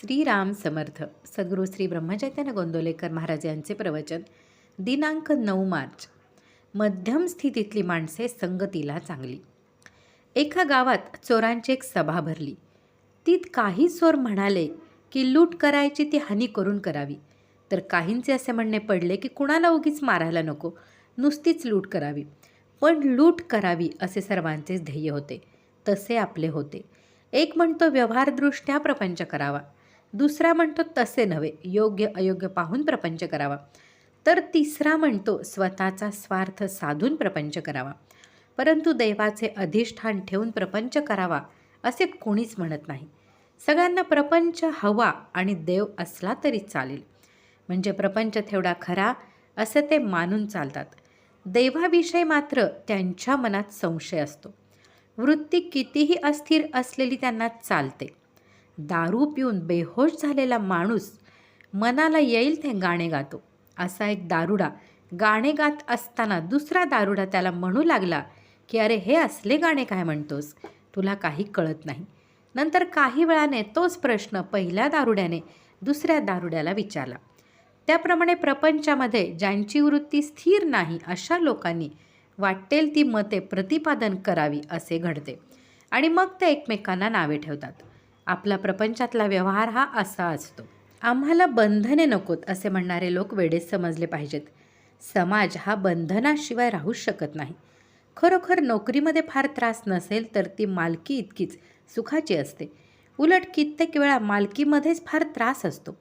श्रीराम समर्थ सद्गुरू श्री ब्रह्मचैतन्य गोंदोलेकर महाराज यांचे प्रवचन दिनांक नऊ मार्च. मध्यम स्थितीतली माणसे संगतीला चांगली. एका गावात चोरांची एक सभा भरली. तीत काही चोर म्हणाले की लूट करायची ती हानी करून करावी. तर काहींचे असे म्हणणे पडले की कुणाला उगीच मारायला नको नुसतीच लूट करावी. पण लूट करावी असे सर्वांचेच ध्येय होते. तसे आपले होते. एक म्हणतो व्यवहारदृष्ट्या प्रपंच करावा. दुसरा म्हणतो तसे नव्हे योग्य अयोग्य पाहून प्रपंच करावा. तर तिसरा म्हणतो स्वतःचा स्वार्थ साधून प्रपंच करावा. परंतु देवाचे अधिष्ठान ठेवून प्रपंच करावा असे कोणीच म्हणत नाही. सगळ्यांना प्रपंच हवा आणि देव असला तरी चालेल. म्हणजे प्रपंच तेवढा खरा असं ते मानून चालतात. देवाविषयी मात्र त्यांच्या मनात संशय असतो. वृत्ती कितीही अस्थिर असलेली त्यांना चालते. दारू पिऊन बेहोश झालेला माणूस मनाला येईल ते गाणे गातो. असा एक दारुडा गाणे गात असताना दुसरा दारुडा त्याला म्हणू लागला की अरे हे असले गाणे काय म्हणतोस? तुला काही कळत नाही. नंतर काही वेळाने तोच प्रश्न पहिल्या दारुड्याने दुसऱ्या दारुड्याला विचारला. त्याप्रमाणे प्रपंचामध्ये ज्यांची वृत्ती स्थिर नाही अशा लोकांनी वाटेल ती मते प्रतिपादन करावी असे घडते. आणि मग ते एकमेकांना नावे ठेवतात. आपला प्रपंचातला व्यवहार हा असा असतो. आम्हाला बंधने नकोत असे म्हणणारे लोक वेळेस समजले पाहिजेत. समाज हा बंधनाशिवाय राहूच शकत नाही. खरोखर नोकरीमध्ये फार त्रास नसेल तर ती मालकी इतकीच सुखाची असते. उलट कित्येक वेळा मालकीमध्येच फार त्रास असतो.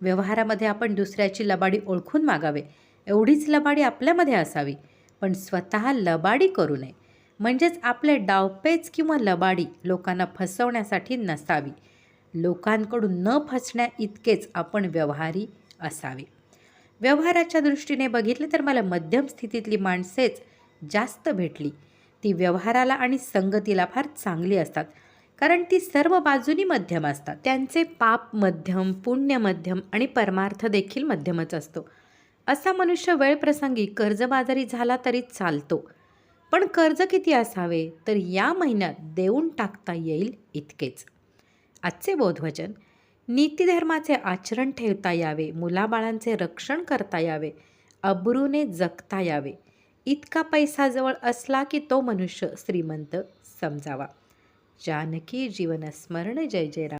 व्यवहारामध्ये आपण दुसऱ्याची लबाडी ओळखून मागावे. एवढीच लबाडी आपल्यामध्ये असावी. पण स्वतः लबाडी करू नये. म्हणजेच आपले डावपेच किंवा लबाडी लोकांना फसवण्यासाठी नसावी. लोकांकडून न फसण्या इतकेच आपण व्यवहारी असावे. व्यवहाराच्या दृष्टीने बघितले तर मला मध्यम स्थितीतली माणसेच जास्त भेटली. ती व्यवहाराला आणि संगतीला फार चांगली असतात. कारण ती सर्व बाजूनी मध्यम असतात. त्यांचे पाप मध्यम पुण्य मध्यम आणि परमार्थ देखील मध्यमच असतो. असा मनुष्य वेळप्रसंगी कर्जबाजारी झाला तरी चालतो. पण कर्ज किती असावे? तर या महिन्यात देऊन टाकता येईल इतकेच. आजचे बोधवचन नीतीधर्माचे आचरण ठेवता यावे मुलाबाळांचे रक्षण करता यावे अब्रूने जगता यावे. इतका पैसा जवळ असला की तो मनुष्य श्रीमंत समजावा. जानकी जीवनस्मरण जय जय राम